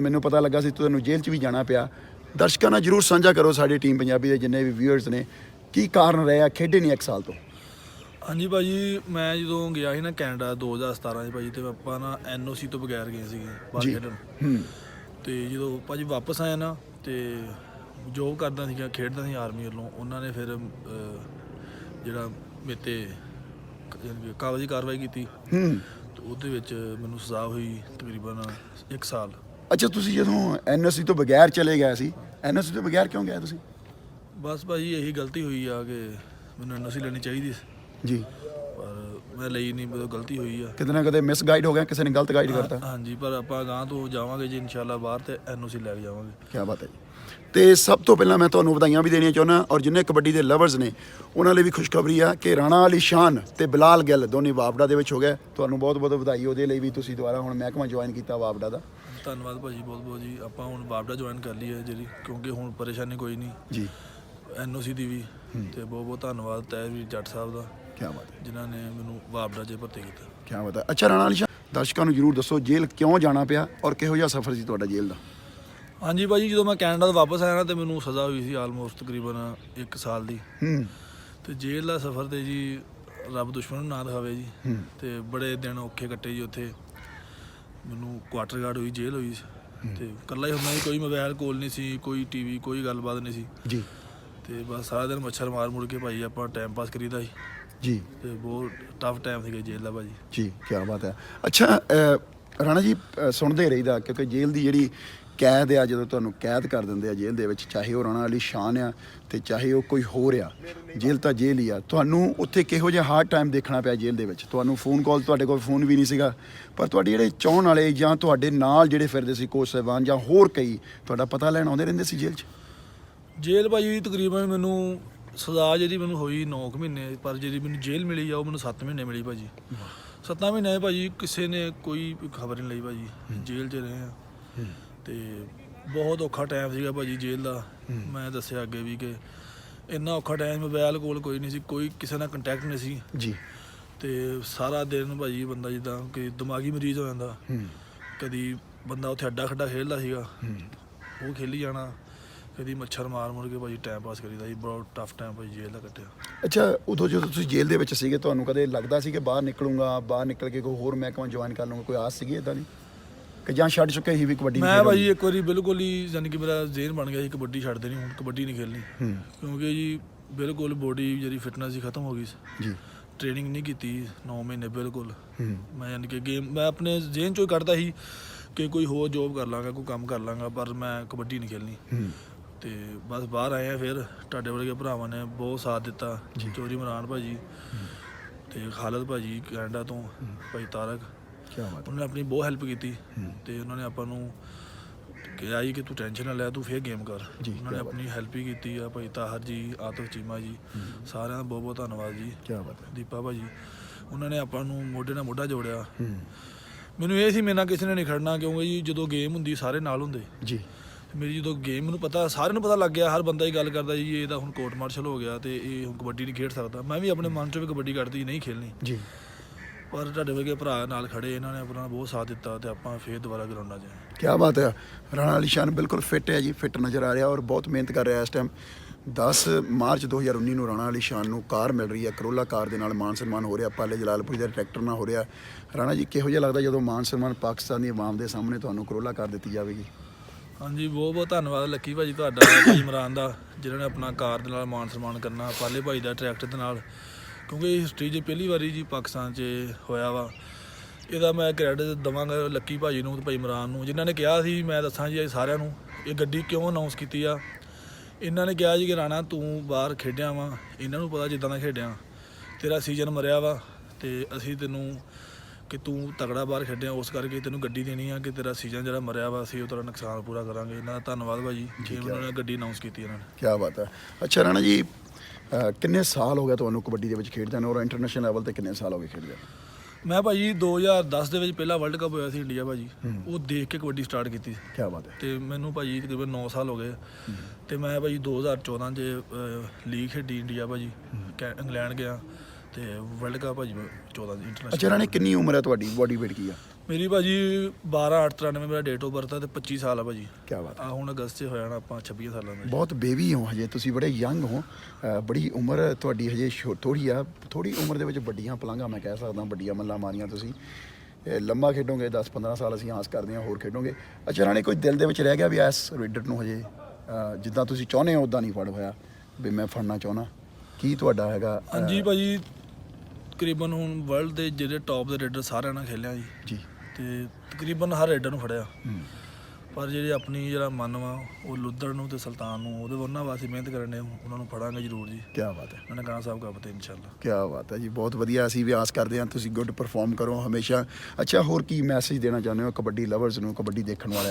ਮੈਨੂੰ ਪਤਾ ਲੱਗਾ ਸੀ ਤੁਹਾਨੂੰ ਜੇਲ੍ਹ 'ਚ ਵੀ ਜਾਣਾ ਪਿਆ। ਦਰਸ਼ਕਾਂ ਨਾਲ ਜਰੂਰ ਸਾਂਝਾ ਕਰੋ ਸਾਡੀ ਟੀਮ ਪੰਜਾਬੀ ਦੇ ਜਿੰਨੇ ਵੀ ਵਿਊਅਰਸ ਨੇ। ਕੀ ਕਾਰਨ ਰਿਹਾ? ਖੇਡੇ ਨਹੀਂ ਇੱਕ ਸਾਲ ਤੋਂ। ਹਾਂਜੀ ਭਾਜੀ ਮੈਂ ਜਦੋਂ ਗਿਆ ਸੀ ਨਾ ਕੈਨੇਡਾ 2017 ਚ ਭਾਜੀ ਤੇ ਆਪਾਂ ਨਾ ਐਨਓਸੀ ਤੋਂ ਬਗੈਰ ਗਏ ਸੀਗੇ ਬਾਹਰ। ਖੇਡਣ। ਹੂੰ। ਤੇ ਜਦੋਂ ਭਾਜੀ ਵਾਪਸ ਆਇਆ ਨਾ ਤੇ ਜੋਬ ਕਰਦਾ ਸੀਗਾ ਖੇਡਦਾ ਸੀ ਆਰਮੀ ਵੱਲੋਂ। ਉਹਨਾਂ ਨੇ ਫਿਰ ਜਿਹੜਾ ਮੇਰੇ ਤੇ ਕ- ਯਾਨੀ ਕਿ ਕਾਗਜ਼ੀ ਕਾਰਵਾਈ ਕੀਤੀ। ਹੂੰ। ਤੇ ਉਹਦੇ ਵਿੱਚ ਮੈਨੂੰ ਸਜ਼ਾ ਹੋਈ ਤਕਰੀਬਨ 1 ਸਾਲ। ਅੱਛਾ ਤੁਸੀਂ ਜਦੋਂ ਐਨਐਸਸੀ ਤੋਂ ਬਗੈਰ ਚਲੇ ਗਏ ਸੀ ਐਨਐਸਸੀ ਤੋਂ ਬਗੈਰ ਕਿਉਂ ਗਏ ਤੁਸੀਂ? ਬਸ ਭਾਜੀ ਇਹੀ ਗਲਤੀ ਹੋਈ ਆ ਕਿ ਮੈਨੂੰ ਐਨਓਸੀ ਲੈਣੀ ਚਾਹੀਦੀ ਸੀ। ਜੀ। ਪਰ ਮੈਂ ਲਈ ਨਹੀਂ ਮੈਨੂੰ ਗਲਤੀ ਹੋਈ ਆ। ਕਿਤੇ ਨਾ ਕਿਤੇ ਮਿਸ ਗਾਈਡ ਹੋ ਗਿਆ ਕਿਸੇ ਨੇ ਗਲਤ ਗਾਈਡ ਕਰਤਾ। ਹਾਂਜੀ ਪਰ ਆਪਾਂ ਗਾਂ ਤੋਂ ਜਾਵਾਂਗੇ ਜੀ ਇਨਸ਼ਾਅੱਲਾ ਬਾਹਰ ਤੇ ਐਨਓਸੀ ਲੈ ਕੇ ਜਾਵਾਂਗੇ। ਕੀ ਬਾਤ ਹੈ ਜੀ। ਤੇ ਸਭ ਤੋਂ ਪਹਿਲਾਂ ਮੈਂ ਤੁਹਾਨੂੰ ਵਧਾਈਆਂ ਵੀ ਦੇਣੀਆਂ ਚਾਹੁੰਦਾ ਔਰ ਜਿੰਨੇ ਕਬੱਡੀ ਦੇ ਲਵਰਸ ਨੇ ਉਹਨਾਂ ਲਈ ਵੀ ਖੁਸ਼ਖਬਰੀ ਆ ਕਿ ਰਾਣਾ ਅਲੀ ਸ਼ਾਨ ਤੇ ਬਿਲਾਲ ਗਿੱਲ ਦੋਨੇ ਵਾਪਡਾ ਦੇ ਵਿੱਚ ਹੋ ਗਏ। ਤੁਹਾਨੂੰ ਬਹੁਤ ਬਹੁਤ ਵਧਾਈ ਉਹਦੇ ਲਈ ਵੀ ਤੁਸੀਂ ਦੁਬਾਰਾ ਹੁਣ ਮਹਿਕਮਾ ਜੁਆਇਨ ਕੀਤਾ ਵਾਪਡਾ ਦਾ। ਧੰਨਵਾਦ ਭਾਜੀ ਬਹੁਤ ਬਹੁਤ ਜੀ। ਆਪਾਂ ਹੁਣ ਬਾਬਡਾ ਜੁਆਇਨ ਕਰ ਲਈ ਹੈ ਜਿਹੜੀ ਕਿਉਂਕਿ ਹੁਣ ਪਰੇਸ਼ਾਨੀ ਕੋਈ ਨਹੀਂ। ਜੀ। ਐਨਓਸੀ ਦੀ ਵੀ ਤੇ ਬਹੁਤ ਬਹੁਤ ਧੰਨਵਾਦ ਤੈ ਵੀ ਜੱਟ ਸਾਹਿਬ ਦਾ ਕੀ ਬਾਤ ਹੈ। ਜਿਨ੍ਹਾਂ ਨੇ ਮੈਨੂੰ ਬਾਬਡਾ 'ਚ ਭਰਤੀ ਕੀਤਾ। ਕੀ ਬਾਤ ਹੈ। ਅੱਛਾ ਰਾਣਾ ਅਲੀ ਸ਼ਾਨ ਦਰਸ਼ਕਾਂ ਨੂੰ ਜਰੂਰ ਦੱਸੋ ਜੇਲ੍ਹ ਕਿਉਂ ਜਾਣਾ ਪਿਆ ਔਰ ਕਿਹੋ ਜਿਹਾ ਸਫ਼ਰ ਸੀ ਤੁਹਾਡਾ ਜੇਲ੍ਹ ਦਾ? ਹਾਂਜੀ ਭਾਜੀ ਜਦੋਂ ਮੈਂ ਕੈਨੇਡਾ ਤੋਂ ਵਾਪਸ ਆਇਆ ਨਾ ਤੇ ਮੈਨੂੰ ਸਜ਼ਾ ਹੋਈ ਸੀ ਆਲਮੋਸਟ ਤਕਰੀਬਨ 1 ਸਾਲ ਦੀ। ਹੂੰ। ਤੇ ਜੇਲ੍ਹ ਦਾ ਸਫ਼ਰ ਤੇ ਜੀ ਰੱਬ ਦੁਸ਼ਮਣ ਨੂੰ ਨਾ ਦਿਖਾਵੇ ਜੀ। ਤੇ ਬੜੇ ਦਿਨ ਔਖੇ ਕੱਟੇ ਜੀ ਉੱਥੇ। ਮੈਨੂੰ ਕੁਆਟਰ ਗਾਰਡ ਹੋਈ ਜੇਲ੍ਹ ਹੋਈ ਸੀ। ਤੇ ਇਕੱਲਾ ਹੀ ਹੁੰਦਾ ਸੀ ਕੋਈ ਮੋਬਾਈਲ ਕੋਲ ਨਹੀਂ ਸੀ ਕੋਈ ਟੀਵੀ ਕੋਈ ਗੱਲਬਾਤ ਨਹੀਂ ਸੀ। ਜੀ। ਤੇ ਬਸ ਸਾਰਾ ਦਿਨ ਮੱਛਰ ਮਾਰ ਮੁੜ ਕੇ ਭਾਈ ਆਪਾਂ ਟਾਈਮ ਪਾਸ ਕਰੀਦਾ ਸੀ। ਜੀ। ਤੇ ਬਹੁਤ ਟਫ ਟਾਈਮ ਸੀਗਾ ਜੇਲ੍ਹ ਦਾ ਭਾਜੀ। ਜੀ ਕੀ ਬਾਤ ਹੈ। ਅੱਛਾ ਰਾਣਾ ਜੀ ਸੁਣਦੇ ਰਹੀਦਾ ਕਿਉਂਕਿ ਜੇਲ੍ਹ ਦੀ ਜਿਹੜੀ ਕੈਦ ਆ ਜਦੋਂ ਤੁਹਾਨੂੰ ਕੈਦ ਕਰ ਦਿੰਦੇ ਆ ਜੇਲ੍ਹ ਦੇ ਵਿੱਚ ਚਾਹੇ ਉਹ ਰਾਣਾ ਅਲੀ ਸ਼ਾਨ ਆ ਤੇ ਚਾਹੇ ਉਹ ਕੋਈ ਹੋਰ ਆ ਜੇਲ੍ਹ ਤਾਂ ਜੇਲ੍ਹ ਹੀ ਆ। ਤੁਹਾਨੂੰ ਉੱਥੇ ਕਿਹੋ ਜਿਹਾ ਹਾਰਡ ਟਾਈਮ ਦੇਖਣਾ ਪਿਆ ਜੇਲ੍ਹ ਦੇ ਵਿੱਚ? ਤੁਹਾਨੂੰ ਫੋਨ ਕਾਲ ਤੁਹਾਡੇ ਕੋਲ ਫੋਨ ਵੀ ਨਹੀਂ ਸੀਗਾ ਪਰ ਤੁਹਾਡੇ ਜਿਹੜੇ ਚਾਹਣ ਵਾਲੇ ਜਾਂ ਤੁਹਾਡੇ ਨਾਲ ਜਿਹੜੇ ਫਿਰਦੇ ਸੀ ਕੋਚ ਸਾਹਿਬਾਨ ਜਾਂ ਹੋਰ ਕਈ ਤੁਹਾਡਾ ਪਤਾ ਲੈਣ ਆਉਂਦੇ ਰਹਿੰਦੇ ਸੀ ਜੇਲ੍ਹ 'ਚ? ਜੇਲ੍ਹ ਭਾਜੀ ਤਕਰੀਬਨ ਮੈਨੂੰ ਸਜ਼ਾ ਜਿਹੜੀ ਮੈਨੂੰ ਹੋਈ 9 ਮਹੀਨੇ ਪਰ ਜਿਹੜੀ ਮੈਨੂੰ ਜੇਲ੍ਹ ਮਿਲੀ ਆ ਉਹ ਮੈਨੂੰ 7 ਮਹੀਨੇ ਮਿਲੀ ਭਾਜੀ। 7 ਮਹੀਨੇ ਭਾਜੀ ਕਿਸੇ ਨੇ ਕੋਈ ਖਬਰ ਨਹੀਂ ਲਈ ਭਾਜੀ ਜੇਲ੍ਹ 'ਚ ਰਹੇ ਆ। ਤੇ ਬਹੁਤ ਔਖਾ ਟਾਈਮ ਸੀਗਾ ਭਾਜੀ ਜੇਲ੍ਹ ਦਾ। ਮੈਂ ਦੱਸਿਆ ਅੱਗੇ ਵੀ ਕਿ ਇੰਨਾ ਔਖਾ ਟਾਈਮ ਮੋਬਾਈਲ ਕੋਲ ਕੋਈ ਨਹੀਂ ਸੀ ਕੋਈ ਕਿਸੇ ਨਾਲ ਕੰਟੈਕਟ ਨਹੀਂ ਸੀ। ਜੀ। ਤੇ ਸਾਰਾ ਦਿਨ ਭਾਜੀ ਬੰਦਾ ਜਿੱਦਾਂ ਕਿ ਦਿਮਾਗੀ ਮਰੀਜ਼ ਹੋ ਜਾਂਦਾ। ਕਦੀ ਬੰਦਾ ਉੱਥੇ ਅੱਡਾ ਖੱਡਾ ਖੇਡਦਾ ਸੀਗਾ। ਉਹ ਖੇਲੀ ਜਾਣਾ ਕਦੀ ਮੱਛਰ ਮਾਰ ਮੁਰ ਕੇ ਭਾਜੀ ਟਾਈਮ ਪਾਸ ਕਰੀਦਾ ਸੀ। ਬਹੁਤ ਟਫ ਟਾਈਮ ਭਾਜੀ ਜੇਲ੍ਹ ਦਾ ਕੱਟਿਆ। ਅੱਛਾ ਉਦੋਂ ਜਦੋਂ ਤੁਸੀਂ ਜੇਲ੍ਹ ਦੇ ਵਿੱਚ ਸੀਗੇ ਤੁਹਾਨੂੰ ਕਦੇ ਲੱਗਦਾ ਸੀ ਕਿ ਬਾਹਰ ਨਿਕਲੂੰਗਾ ਬਾਹਰ ਨਿਕਲ ਕੇ ਕੋਈ ਹੋਰ ਮਹਿਕਮਾ ਜੁਆਇਨ ਕਰ ਲਵਾਂਗਾ ਕੋਈ ਆਸ ਸੀਗੀ ਇਦਾਂ ਦੀ? ਕਿ ਜਾਂ ਛੱਡ ਚੁੱਕੇ ਸੀ ਵੀ ਕਬੱਡੀ ਮੈਂ? ਭਾਜੀ ਇੱਕ ਵਾਰੀ ਬਿਲਕੁਲ ਹੀ ਯਾਨੀ ਕਿ ਮੇਰਾ ਜ਼ੇਨ ਬਣ ਗਿਆ ਸੀ ਕਬੱਡੀ ਛੱਡ ਦੇਣੀ ਹੁਣ ਕਬੱਡੀ ਨਹੀਂ ਖੇਲਣੀ ਕਿਉਂਕਿ ਜੀ ਬਿਲਕੁਲ ਬੋਡੀ ਜਿਹੜੀ ਫਿਟਨੈਸ ਹੀ ਖਤਮ ਹੋ ਗਈ ਸੀ। ਜੀ। ਟ੍ਰੇਨਿੰਗ ਨਹੀਂ ਕੀਤੀ 9 ਮਹੀਨੇ ਬਿਲਕੁਲ। ਮੈਂ ਯਾਨੀ ਕਿ ਗੇਮ ਮੈਂ ਆਪਣੇ ਜ਼ੇਨ ਚੋਂ ਹੀ ਕੱਢਦਾ ਸੀ ਕਿ ਕੋਈ ਹੋਰ ਜੋਬ ਕਰ ਲਾਂਗਾ ਕੋਈ ਕੰਮ ਕਰ ਲਾਂਗਾ ਪਰ ਮੈਂ ਕਬੱਡੀ ਨਹੀਂ ਖੇਲਣੀ ਤੇ ਬਸ ਬਾਹਰ ਆਏ ਆ ਫਿਰ ਤੁਹਾਡੇ ਵਰਗੇ ਭਰਾਵਾਂ ਨੇ ਬਹੁਤ ਸਾਥ ਦਿੱਤਾ। ਚੋਰੀ ਮਰਾਨ ਭਾਜੀ ਤੇ ਖਾਲਦ ਭਾਜੀ ਕੈਨੇਡਾ ਤੋਂ ਭਾਈ ਤਾਰਕ। ਉਹਨਾਂ ਨੇ ਆਪਣੀ ਬਹੁਤ ਹੈਲਪ ਕੀਤੀ ਤੇ ਉਹਨਾਂ ਨੇ ਆਪਾਂ ਨੂੰ ਕਿਹਾ ਜੀ ਕਿ ਤੂੰ ਟੈਨਸ਼ਨ ਨਾ ਲੈ ਤੂੰ ਫੇਰ ਗੇਮ ਕਰ। ਉਹਨਾਂ ਨੇ ਆਪਣੀ ਹੈਲਪ ਹੀ ਕੀਤੀ ਆ ਭਾਈ ਤਾਹਰ ਜੀ ਆਤਫ ਚੀਮਾ ਜੀ ਸਾਰਿਆਂ ਦਾ ਬਹੁਤ ਬਹੁਤ ਧੰਨਵਾਦ ਜੀ। ਕੀ ਬਾਤ ਹੈ। ਦੀਪਾ ਭਾਜੀ ਉਹਨਾਂ ਨੇ ਆਪਾਂ ਨੂੰ ਮੋਢੇ ਨਾਲ ਮੋਢਾ ਜੋੜਿਆ। ਮੈਨੂੰ ਇਹ ਸੀ ਮੇਰੇ ਨਾਲ ਕਿਸੇ ਨੇ ਨਹੀਂ ਖੜਨਾ ਕਿਉਂਕਿ ਜੀ ਜਦੋਂ ਗੇਮ ਹੁੰਦੀ ਸਾਰੇ ਨਾਲ ਹੁੰਦੇ। ਜੀ। ਮੇਰੀ ਜਦੋਂ ਗੇਮ ਨੂੰ ਪਤਾ ਸਾਰਿਆਂ ਨੂੰ ਪਤਾ ਲੱਗ ਗਿਆ ਹਰ ਬੰਦਾ ਹੀ ਗੱਲ ਕਰਦਾ ਜੀ ਇਹ ਤਾਂ ਹੁਣ ਕੋਰਟ ਮਾਰਸ਼ਲ ਹੋ ਗਿਆ ਤੇ ਇਹ ਹੁਣ ਕਬੱਡੀ ਨਹੀਂ ਖੇਡ ਸਕਦਾ। ਮੈਂ ਵੀ ਆਪਣੇ ਮਨ ਚੋਂ ਵੀ ਕਬੱਡੀ ਕੱਢਦੀ ਨਹੀਂ ਖੇਲਣੀ। ਜੀ। ਪਰ ਤੁਹਾਡੇ ਵਰਗੇ ਭਰਾ ਨਾਲ ਖੜੇ ਇਹਨਾਂ ਨੇ ਆਪਣਾ ਬਹੁਤ ਸਾਥ ਦਿੱਤਾ ਤੇ ਆਪਾਂ ਫੇਰ ਦੁਬਾਰਾ ਗਰਾਊਂਡਾਂ 'ਚ ਆਏ ਕੀ ਬਾਤ ਹੈ। ਰਾਣਾ ਅਲੀ ਸ਼ਾਨ ਬਿਲਕੁਲ ਫਿੱਟ ਹੈ ਜੀ ਫਿੱਟ ਨਜ਼ਰ ਆ ਰਿਹਾ ਔਰ ਬਹੁਤ ਮਿਹਨਤ ਕਰ ਰਿਹਾ ਇਸ ਟਾਈਮ 10 ਮਾਰਚ 2019 ਨੂੰ ਰਾਣਾ ਅਲੀ ਸ਼ਾਨ ਨੂੰ ਕਾਰ ਮਿਲ ਰਹੀ ਹੈ ਕਰੋਲਾ ਕਾਰ ਦੇ ਨਾਲ ਮਾਨ ਸਨਮਾਨ ਹੋ ਰਿਹਾ ਪਾਲੇ ਜਲਾਲਪੁਰ ਦੇ ਟਰੈਕਟਰ ਨਾਲ ਹੋ ਰਿਹਾ। ਰਾਣਾ ਜੀ ਕਿਹੋ ਜਿਹਾ ਲੱਗਦਾ ਜਦੋਂ ਮਾਨ ਸਨਮਾਨ ਪਾਕਿਸਤਾਨ ਆਵਾਮ ਦੇ ਸਾਹਮਣੇ ਤੁਹਾਨੂੰ ਕਰੋਲਾ ਕਾਰ ਦਿੱਤੀ ਜਾਵੇਗੀ? ਹਾਂਜੀ ਬਹੁਤ ਬਹੁਤ ਧੰਨਵਾਦ ਲੱਕੀ ਭਾਜੀ ਤੁਹਾਡਾ ਭਾਈ ਇਮਰਾਨ ਦਾ ਜਿਨ੍ਹਾਂ ਨੇ ਆਪਣਾ ਕਾਰ ਦੇ ਨਾਲ ਮਾਨ ਸਨਮਾਨ ਕਰਨਾ ਪਾਲੇ ਭਾਈ ਦਾ ਟਰੈਕਟਰ ਦੇ ਨਾਲ। ਕਿਉਂਕਿ ਹਿਸਟਰੀ 'ਚ ਪਹਿਲੀ ਵਾਰੀ ਜੀ ਪਾਕਿਸਤਾਨ 'ਚ ਹੋਇਆ ਵਾ ਇਹਦਾ ਮੈਂ ਕ੍ਰੈਡਿਟ ਦਵਾਂਗਾ ਲੱਕੀ ਭਾਜੀ ਨੂੰ ਤੇ ਭਾਈ ਇਮਰਾਨ ਨੂੰ। ਜਿਨ੍ਹਾਂ ਨੇ ਕਿਹਾ ਸੀ ਮੈਂ ਦੱਸਾਂ ਜੀ ਸਾਰਿਆਂ ਨੂੰ ਇਹ ਗੱਡੀ ਕਿਉਂ ਅਨਾਉਂਸ ਕੀਤੀ ਆ? ਇਹਨਾਂ ਨੇ ਕਿਹਾ ਜੀ ਕਿ ਰਾਣਾ ਤੂੰ ਬਾਹਰ ਖੇਡਿਆ ਵਾ ਇਹਨਾਂ ਨੂੰ ਪਤਾ ਜਿੱਦਾਂ ਦਾ ਖੇਡਿਆ। ਤੇਰਾ ਸੀਜ਼ਨ ਮਰਿਆ ਵਾ ਤੇ ਅਸੀਂ ਤੈਨੂੰ ਕਿ ਤੂੰ ਤਗੜਾ ਬਾਹਰ ਖੇਡਿਆ ਉਸ ਕਰਕੇ ਤੈਨੂੰ ਗੱਡੀ ਦੇਣੀ ਆ ਕਿ ਤੇਰਾ ਸੀਜ਼ਨ ਜਿਹੜਾ ਮਰਿਆ ਵਾ ਅਸੀਂ ਉਹ ਤੇਰਾ ਨੁਕਸਾਨ ਪੂਰਾ ਕਰਾਂਗੇ। ਇਹਨਾਂ ਦਾ ਧੰਨਵਾਦ ਭਾਜੀ ਕਿ ਉਹਨਾਂ ਨੇ ਗੱਡੀ ਅਨਾਉਂਸ ਕੀਤੀ ਇਹਨਾਂ ਨੇ। ਕੀ ਬਾਤ ਹੈ। ਅੱਛਾ ਰਾਣਾ ਜੀ ਕਿੰਨੇ ਸਾਲ ਹੋ ਗਏ ਤੁਹਾਨੂੰ ਕਬੱਡੀ ਦੇ ਵਿੱਚ ਖੇਡਦਿਆਂ ਨੂੰ ਔਰ ਇੰਟਰਨੈਸ਼ਨਲ ਲੈਵਲ ਤੇ ਕਿੰਨੇ ਸਾਲ ਹੋ ਗਏ ਖੇਡਦਿਆਂ ਨੂੰ? ਮੈਂ ਭਾਜੀ 2010 ਦੇ ਵਿੱਚ ਪਹਿਲਾ ਵਰਲਡ ਕੱਪ ਹੋਇਆ ਸੀ ਇੰਡੀਆ ਭਾਜੀ। ਉਹ ਦੇਖ ਕੇ ਕਬੱਡੀ ਸਟਾਰਟ ਕੀਤੀ ਕੀ ਬਾਤ ਹੈ। ਤੇ ਮੈਨੂੰ ਭਾਜੀ ਤਕਰੀਬਨ 9 ਸਾਲ ਹੋ ਗਏ। ਤੇ ਮੈਂ ਭਾਜੀ 2014 ਚ ਲੀਗ ਖੇਡੀ ਇੰਡੀਆ ਭਾਜੀ। ਇੰਗਲੈਂਡ ਗਿਆ। ਤੇ ਵਰਲਡ ਕੱਪ ਭਾਜੀ 14 ਦੀ ਅੱਛਾ ਇੰਟਰਨੈਸ਼ਨਲ ਰਾਣੇ ਕਿੰਨੀ ਉਮਰ ਹੈ ਤੁਹਾਡੀ? ਬੋਡੀ weight ਕੀ ਆ? ਮੇਰੀ ਭਾਜੀ 12 893 ਮੇਰਾ ਡੇਟ ਆਫ ਬਰਥ ਆ ਤੇ 25 ਸਾਲ ਆ ਭਾਜੀ। ਕੀ ਬਾਤ ਹੈ। ਆ ਹੁਣ ਅਗਸਤ 'ਚ ਹੋ ਜਾਣਾ ਆਪਾਂ 26 ਸਾਲਾਂ ਦੇ ਬਹੁਤ ਬੇਬੀ ਹੋ ਹਜੇ ਤੁਸੀਂ ਬੜੇ ਯੰਗ ਹੋ। ਅ, ਬੜੀ ਉਮਰ ਤੁਹਾਡੀ ਹਜੇ ਥੋੜੀ ਆ ਥੋੜੀ ਉਮਰ ਦੇ ਵਿੱਚ ਵੱਡੀਆਂ ਪਲੰਘਾਂ ਮੈਂ ਕਹਿ ਸਕਦਾ ਵੱਡੀਆਂ ਮੱਲਾਂ ਮਾਰੀਆਂ ਤੁਸੀਂ। ਇਹ ਲੰਮਾ ਖੇਡੋਗੇ 10 15 ਸਾਲ ਅਸੀਂ ਆਸ ਕਰਦੇ ਹਾਂ ਹੋਰ ਖੇਡੋਗੇ। ਅੱਛਾ ਰਾਣੇ ਕੋਈ ਦਿਲ ਦੇ ਵਿੱਚ ਰਹਿ ਗਿਆ ਵੀ ਇਸ ਰੇਡਰ ਨੂੰ ਹਜੇ? ਅ, ਜਿੱਦਾਂ ਤੁਸੀਂ ਚਾਹੁੰਦੇ ਹੋ ਉਦਾਂ ਨਹੀਂ ਫੜ ਹੋਇਆ ਵੀ ਮੈਂ ਫੜਨਾ ਚਾਹੁੰਦਾ। ਕੀ ਤੁਹਾਡਾ ਹੈਗਾ ਅ, ਹਾਂਜੀ ਭਾਜੀ ਤਕਰੀਬਨ ਹੁਣ ਵਰਲਡ ਦੇ ਜਿਹੜੇ ਟੌਪ ਦੇ ਰੇਡਰ ਸਾਰਿਆਂ ਨਾਲ ਖੇਲਿਆ ਜੀ। ਜੀ। ਤੇ ਤਕਰੀਬਨ ਹਰ ਰੇਡਰ ਨੂੰ ਫੜਿਆ। ਪਰ ਜਿਹੜੀ ਆਪਣੀ ਜਿਹੜਾ ਮਨ ਵਾ ਉਹ ਲੁੱਧਰ ਨੂੰ ਤੇ ਸੁਲਤਾਨ ਨੂੰ ਉਹਦੇ ਉਹਨਾਂ ਵਾਸਤੇ ਮਿਹਨਤ ਕਰਨ ਦੇ ਉਹਨਾਂ ਨੂੰ ਫੜਾਂਗੇ ਜ਼ਰੂਰ ਜੀ। ਕੀ ਬਾਤ ਹੈ। ਨਨਕਾਣਾ ਸਾਹਿਬ ਕੱਪ ਤੇ ਇਨਸ਼ਾਅੱਲਾ। ਕੀ ਬਾਤ ਹੈ ਜੀ ਬਹੁਤ ਵਧੀਆ। ਅਸੀਂ ਵੀ ਆਸ ਕਰਦੇ ਹਾਂ ਤੁਸੀਂ ਗੁੱਡ ਪਰਫਾਰਮ ਕਰੋ ਹਮੇਸ਼ਾ। ਅੱਛਾ ਹੋਰ ਕੀ ਮੈਸੇਜ ਦੇਣਾ ਚਾਹੁੰਦੇ ਹੋ? ਕਬੱਡੀ ਲਵਰਸ ਨੂੰ ਕਬੱਡੀ ਦੇਖਣ ਵਾਲਿਆਂ ਨੂੰ